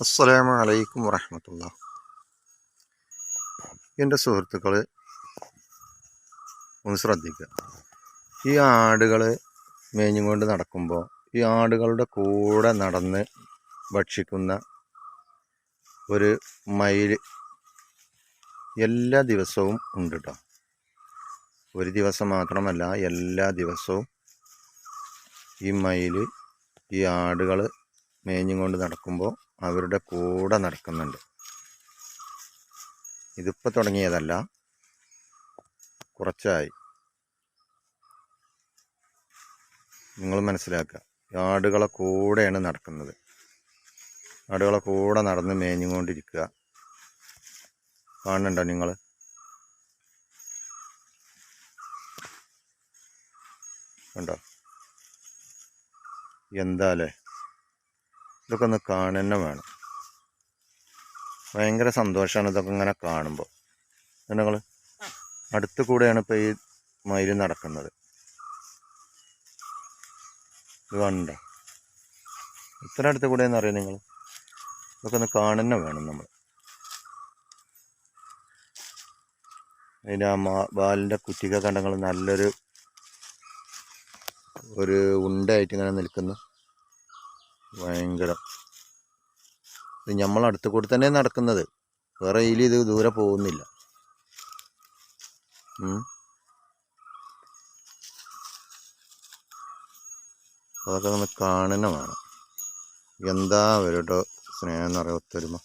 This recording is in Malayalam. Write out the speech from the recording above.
അസ്സലാമു അലൈക്കും വറഹമത്തുള്ള എന്റെ സുഹൃത്തുക്കൾ ഒന്ന് ശ്രദ്ധിക്കുക ഈ ആടുകൾ മേഞ്ഞുകൊണ്ട് നടക്കുമ്പോൾ ഈ ആടുകളുടെ കൂടെ നടന്ന് ഭക്ഷിക്കുന്ന ഒരു മയിൽ എല്ലാ ദിവസവും ഉണ്ട് കേട്ടോ ഒരു ദിവസം മാത്രമല്ല എല്ലാ ദിവസവും ഈ മയിൽ ഈ ആടുകൾ മേഞ്ഞുകൊണ്ട് നടക്കുമ്പോൾ അവരുടെ കൂടെ നടക്കുന്നുണ്ട്. ഇതിപ്പോൾ തുടങ്ങിയതല്ല. കുറച്ചായി. നിങ്ങൾ മനസ്സിലാക്കുക. ആടുകളെ കൂടെയാണ് നടക്കുന്നത്. ആടുകളെ കൂടെ നടന്ന് മേഞ്ഞുകൊണ്ടിരിക്കുക കാണുന്നുണ്ടോ നിങ്ങൾ? കണ്ടോ? എന്താലേ ഇതൊക്കെ ഒന്ന് കാണുന്നെ വേണം. ഭയങ്കര സന്തോഷമാണ് ഇതൊക്കെ ഇങ്ങനെ കാണുമ്പോൾ നിങ്ങൾ അടുത്ത് കൂടെയാണ് ഇപ്പോൾ ഈ മയിൽ നടക്കുന്നത്. ഇത് കണ്ട? ഇത്ര അടുത്ത് കൂടെയെന്ന് അറിയാം നിങ്ങൾ ഇതൊക്കെ ഒന്ന് കാണുന്നെ വേണം നമ്മൾ അതിന്റെ ആ ബാലിന്റെ കുറ്റിക്ക കണ്ടങ്ങൾ നല്ലൊരു ഒരു ഉണ്ടയായിട്ട് ഇങ്ങനെ നിൽക്കുന്നു. ഭയങ്കരം. ഇത് നമ്മളടുത്ത് കൂടി തന്നെ നടക്കുന്നത്. വേറെ ഇതിൽ ഇത് ദൂരെ പോകുന്നില്ല. അതൊക്കെ നമ്മൾ കാണുന്ന വേണം. എന്താ അവരുടെ സ്നേഹം എന്ന് പറയുക ഒത്തൊരുമ?